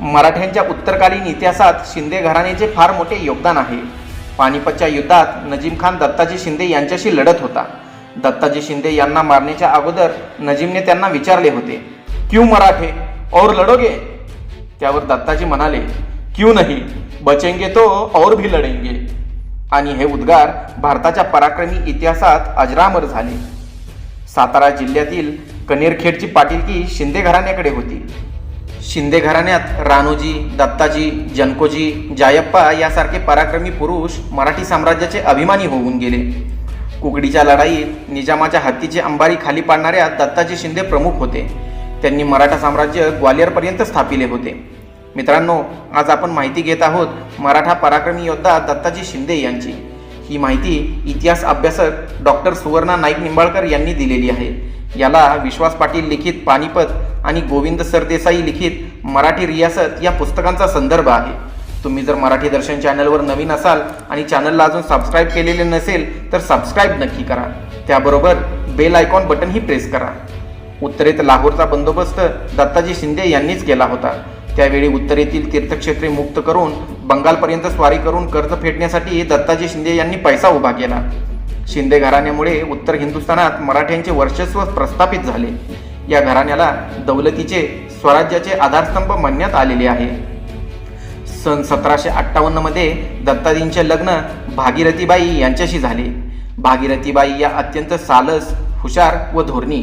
मराठ्यांच्या उत्तरकालीन इतिहासात शिंदे घराण्याचे फार मोठे योगदान आहे. पानिपतच्या युद्धात नजीम खान दत्ताजी शिंदे यांच्याशी लढत होता. दत्ताजी शिंदे यांना मारण्याच्या अगोदर नजीमने त्यांना विचारले होते क्यू मराठे? और लढोगे? त्यावर दत्ताजी म्हणाले क्यू नाही बचेंगे तो और भी लढेंगे. आणि हे उद्गार भारताच्या पराक्रमी इतिहासात अजरामर झाले. सातारा जिल्ह्यातील कनेरखेडची पाटीलकी शिंदे घराण्याकडे होती. शिंदे घराण्यात रानोजी दत्ताजी जनकोजी जायप्पा यासारखे पराक्रमी पुरुष मराठी साम्राज्याचे अभिमानी होऊन गेले. कुकडीच्या लढाईत निजामाच्या हत्तीचे अंबारी खाली पाडणाऱ्या दत्ताजी शिंदे प्रमुख होते. त्यांनी मराठा साम्राज्य ग्वालियरपर्यंत स्थापिले होते. मित्रांनो आज आपण माहिती घेत आहोत मराठा पराक्रमी योद्धा दत्ताजी शिंदे यांची. ही माहिती इतिहास अभ्यासक डॉक्टर सुवर्णा नाईक निंबाळकर यांनी दिलेली आहे. याला विश्वास पाटील लिखित पानिपत आणि गोविंद सरदेसाई लिखित मराठी रियासत या पुस्तकांचा संदर्भ आहे. तुम्ही जर मराठी दर्शन चॅनलवर नवीन असाल आणि चॅनलला अजून सबस्क्राईब केलेले नसेल तर सबस्क्राईब नक्की करा. त्याबरोबर बेल आयकॉन बटनही प्रेस करा. उत्तरेत लाहोरचा बंदोबस्त दत्ताजी शिंदे यांनीच केला होता. त्यावेळी उत्तरेतील तीर्थक्षेत्रे मुक्त करून बंगालपर्यंत स्वारी करून कर्ज फेडण्यासाठी दत्ताजी शिंदे यांनी पैसा उभा केला. शिंदे घराण्यामुळे उत्तर हिंदुस्थानात मराठ्यांचे वर्चस्व प्रस्थापित झाले. या घराण्याला दौलतीचे स्वराज्याचे आधारस्तंभ म्हणण्यात आलेले आहे. सन सतराशे अठ्ठावन्नमध्ये दत्ताजींचे लग्न भागीरथीबाई यांच्याशी झाले. भागीरथीबाई या अत्यंत सालस हुशार व धोरणी.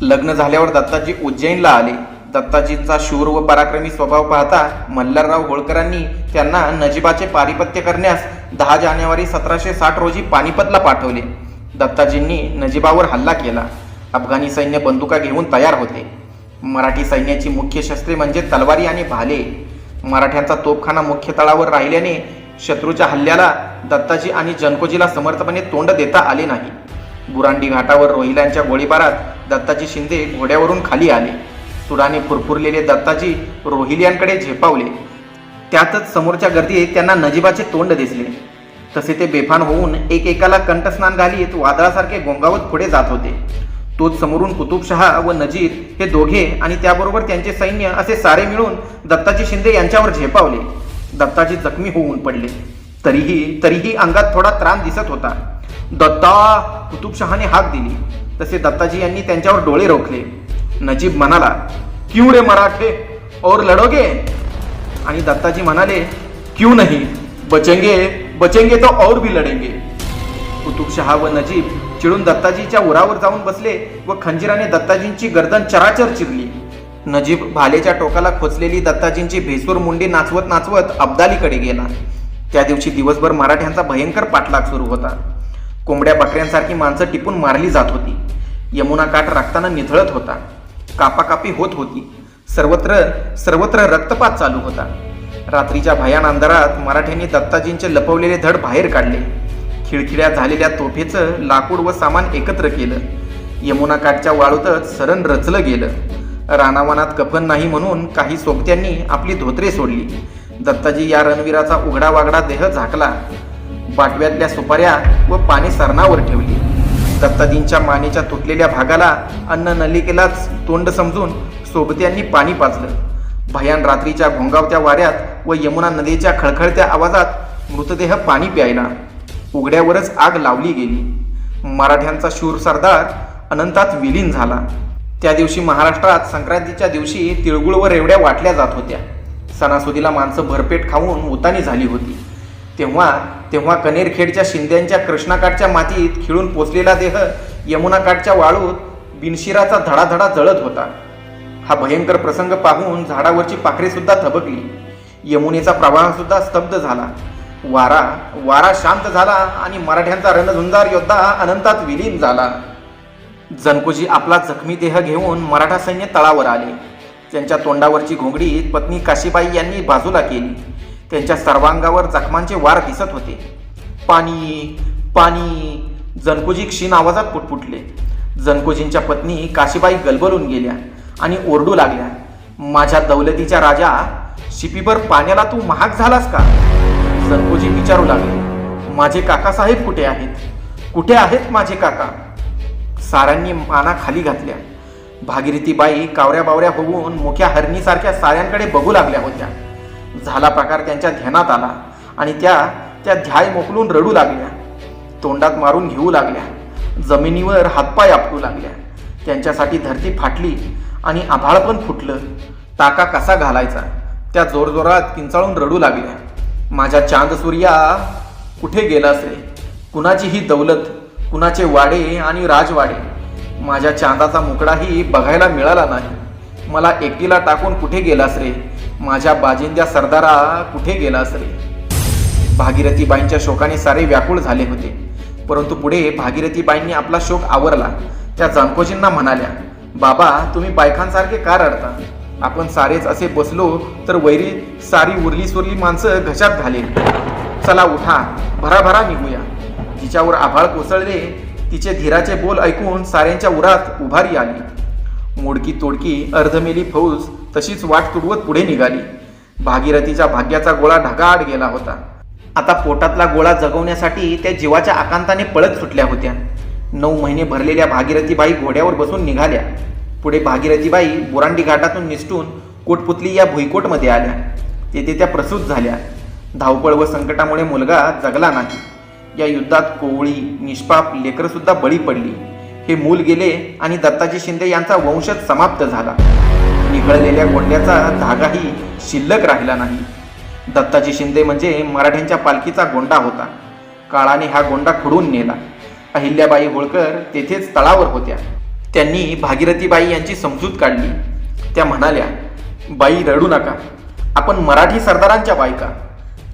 लग्न झाल्यावर दत्ताजी उज्जैनला आले. दत्ताजींचा शूर व पराक्रमी स्वभाव पाहता मल्हारराव होळकरांनी त्यांना नजिबाचे पारिपत्य करण्यास दहा जानेवारी सतराशे साठ रोजी पानिपतला पाठवले. दत्ताजींनी नजिबावर हल्ला केला. अफगाणी सैन्य बंदुका घेऊन तयार होते. मराठी सैन्याची मुख्य शस्त्रे म्हणजे तलवारी आणि भाले. मराठ्यांचा तोफखाना मुख्य तळावर राहिल्याने शत्रूच्या हल्ल्याला दत्ताजी आणि जनकोजीला समर्थपणे तोंड देता आले नाही. बुरांडी घाटावर रोहिल्यांच्या गोळीबारात दत्ताजी शिंदे घोड्यावरून खाली आले. सुडाने फुरफुरलेले दत्ताजी रोहिल्यांकडे झेपावले. त्यातच समोरच्या गर्दीत त्यांना नजीबाचे तोंड दिसले. तसे ते बेफान होऊन एकेकाला कंठस्नान घालीत वादळासारखे गोंगावत पुढे जात होते. तोच समोरून कुतुबशहा व नजीर हे दोघे आणि त्याबरोबर त्यांचे सैन्य असे सारे मिळून दत्ताजी शिंदे यांच्यावर झेपावले. दत्ताजी जखमी होऊन पडले. तरीही तरीही अंगात थोडा त्राण दिसत होता. दत्ता कुतुबशहाने हाक दिली. तसे दत्ताजी यांनी त्यांच्यावर डोळे रोखले. नजीब म्हणाला क्यू रे मराठे? और लढोगे? आणि दत्ताजी म्हणाले क्यू नाही. बचेंगे बचेंगे तो और भी लढेंगे कुतुबशहा व नजीब चिडून दत्ताजीच्या उरावर जाऊन बसले व खंजिराने दत्ताजींची गर्दन चराचर चिरली. नजीब भालेच्या टोकाला खोचलेली दत्ताजींची भेसूर मुंडी नाचवत नाचवत अब्दालीकडे गेला. त्या दिवशी दिवसभर मराठ्यांचा भयंकर पाठलाग सुरू होता. कोंबड्या बकऱ्यांसारखी माणसं टिपून मारली जात होती. यमुना काठ राखताना निथळत होता. कापाकापी होत होती. सर्वत्र सर्वत्र रक्तपात चालू होता. रात्रीच्या भयान अंधारात मराठ्यांनी दत्ताजींचे लपवलेले धड बाहेर काढले. खिळखिळ्या झालेल्या तोफेचं लाकूड व सामान एकत्र केलं. यमुना काठच्या वाळूतच सरण रचलं गेलं. रानावनात कफन नाही म्हणून काही सोबत्यांनी आपली धोत्रे सोडली. दत्ताजी या रणवीराचा उघडा वागडा देह झाकला. बाटव्यातल्या सुपाऱ्या व पाणी सरणावर ठेवली. दत्ताजींच्या मानेच्या तुटलेल्या भागाला अन्न नलिकेलाच तोंड समजून सोबत्यांनी पाणी पाजलं. भयान रात्रीच्या घोंगावत्या वाऱ्यात व यमुना नदीच्या खळखळत्या आवाजात मृतदेह पाणी प्यायला. उघड्यावरच आग लावली गेली. मराठ्यांचा शूर सरदार अनंतात विलीन झाला. त्या दिवशी महाराष्ट्रात संक्रांतीच्या दिवशी तिळगुळ व रेवड्या वाटल्या जात होत्या. सणासुदीला माणसं भरपेट खाऊन उतानी झाली होती. तेव्हा तेव्हा कनेरखेडच्या शिंद्यांच्या कृष्णाकाठच्या मातीत खिळून पोचलेला देह यमुनाकाठच्या वाळूत बिनशिराचा धडाधडा जळत होता. हा भयंकर प्रसंग पाहून झाडावरची पाखरेसुद्धा थबकली. यमुनेचा प्रवाहसुद्धा स्तब्ध झाला. वारा वारा शांत झाला आणि मराठ्यांचा रणधुंजार योद्धा अनंतात विलीन झाला. जनकोजी आपला जखमी देह घेऊन मराठा सैन्य तळावर आले. त्यांच्या तोंडावरची घोंगडी पत्नी काशीबाई यांनी बाजूला केली. त्यांच्या सर्वांगावर जखमांचे वार दिसत होते. पाणी पाणी जनकोजी क्षीण आवाजात पुटपुटले. जनकोजींच्या पत्नी काशीबाई गलबलून गेल्या आणि ओरडू लागल्या. माझ्या दौलतीच्या राजा शिपीभर पाण्याला तू महाग झालास का? सरकोजी विचारू लागले माझे काकासाहेब कुठे आहेत? कुठे आहेत माझे काका? साऱ्यांनी माना खाली घातल्या. भागीरथी बाई कावऱ्या बावऱ्या होऊन मोठ्या हरणीसारख्या साऱ्यांकडे बघू लागल्या होत्या. झाला प्रकार त्यांच्या ध्यानात आला आणि त्या त्या ध्याय मोकलून रडू लागल्या. तोंडात मारून घेऊ लागल्या. जमिनीवर हातपाय आपटू लागल्या. त्यांच्यासाठी धरती फाटली आणि आभाळ पण फुटलं. टाका कसा घालायचा? त्या जोरजोरात किंचाळून रडू लागल्या. माझ्या चांद सूर्या कुठे गेलास रे? कुणाची ही दौलत कुणाचे वाडे आणि राजवाडे? माझ्या चांदाचा मुकडाही बघायला मिळाला नाही. मला एकटीला टाकून कुठे गेलास रे? माझ्या बाजिंद्या सरदारा कुठे गेलास रे? भागीरथीबाईंच्या शोकाने सारे व्याकुळ झाले होते. परंतु पुढे भागीरथीबाईंनी आपला शोक आवरला. त्या जानकोजींना म्हणाल्या बाबा तुम्ही बायकांसारखे का रडता? आपण सारेच असे बसलो तर वैरी सारी उरली सुरली माणसं घशात घालेल चला उठा भराभरा निघूया. तिच्यावर आभाळ कोसळले तिचे धीराचे बोल ऐकून साऱ्यांच्या उरात उभारी आली. मोडकी तोडकी अर्धमेली फौज तशीच वाट तुडवत पुढे निघाली. भागीरथीच्या भाग्याचा गोळा ढगाआड गेला होता. आता पोटातला गोळा जगवण्यासाठी त्या जीवाच्या आकांताने पळत सुटल्या होत्या. नऊ महिने भरलेल्या भागीरथीबाई घोड्यावर बसून निघाल्या. पुढे भागीरथीबाई बोरांडी घाटातून निसटून कोटपुतली या भुईकोटमध्ये आल्या. तेथे त्या प्रसूत झाल्या. धावपळ व संकटामुळे मुलगा जगला नाही. या युद्धात कोवळी निष्पाप लेकरंसुद्धा बळी पडली. हे मूल गेले आणि दत्ताजी शिंदे यांचा वंशच समाप्त झाला. निघळलेल्या गोंड्याचा धागाही शिल्लक राहिला नाही. दत्ताजी शिंदे म्हणजे मराठ्यांच्या पालखीचा गोंडा होता. काळाने हा गोंडा खुडून नेला. अहिल्याबाई होळकर तेथेच तळावर होत्या. त्यांनी भागीरथीबाई यांची समजूत काढली. त्या म्हणाल्या बाई रडू नका. आपण मराठी सरदारांच्या बायका.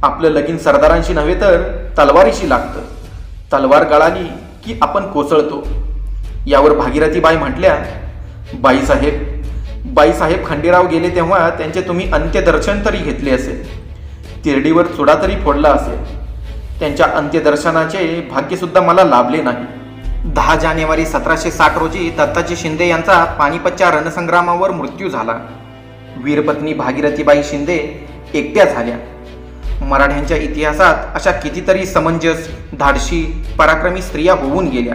आपलं लगीन सरदारांशी नव्हे तर तलवारीशी लागतं. तलवार गळाली की आपण कोसळतो. यावर भागीरथीबाई म्हटल्या बाईसाहेब बाईसाहेब खंडेराव गेले तेव्हा त्यांचे तुम्ही अंत्यदर्शन तरी घेतले असेल. तिरडीवर चुडा तरी फोडला असेल. त्यांच्या अंत्यदर्शनाचे भाग्यसुद्धा मला लाभले नाही. दहा जानेवारी सतराशे साठ रोजी दत्ताजी शिंदे यांचा पानिपतच्या रणसंग्रामावर मृत्यू झाला. वीरपत्नी भागीरथीबाई शिंदे एकट्या झाल्या. मराठ्यांच्या इतिहासात अशा कितीतरी समंजस धाडशी पराक्रमी स्त्रिया होऊन गेल्या.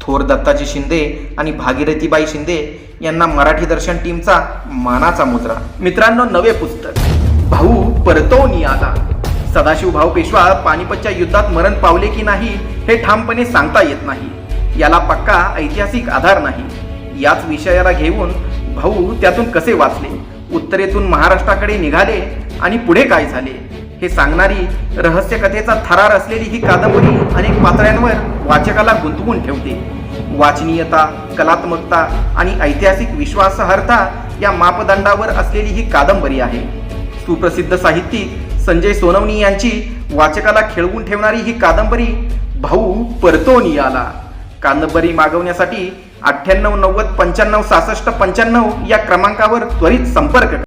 थोर दत्ताजी शिंदे आणि भागीरथीबाई शिंदे यांना मराठी दर्शन टीमचा मानाचा मुद्रा. मित्रांनो नवे पुस्तक. भाऊ परतवणी आला सदाशिव भाऊ पेशवा पानिपतच्या युद्धात मरण पावले की नाही हे ठामपणे सांगता येत नाही. याला पक्का ऐतिहासिक आधार नाही. याच विषयाला घेऊन भाऊ त्यातून कसे वाचले? उत्तरेतून महाराष्ट्राकडे निघाले आणि पुढे काय झाले? हे सांगणारी रहस्यकथेचा थरार असलेली ही कादंबरी अनेक पातळ्यांवर वाचकाला गुंतवून ठेवते. वाचनीयता कलात्मकता आणि ऐतिहासिक विश्वासार्हता या मापदंडावर असलेली ही कादंबरी आहे. सुप्रसिद्ध साहित्यिक संजय सोनवणी यांची वाचकाला खेळवून ठेवणारी ही कादंबरी भाऊ परतोनी आला कादंबरी मागवण्यासाठी अठ्ठ्याण्णव नव्वद पंच्याण्णव सहासष्ट पंच्याण्णव या क्रमांकावर त्वरित संपर्क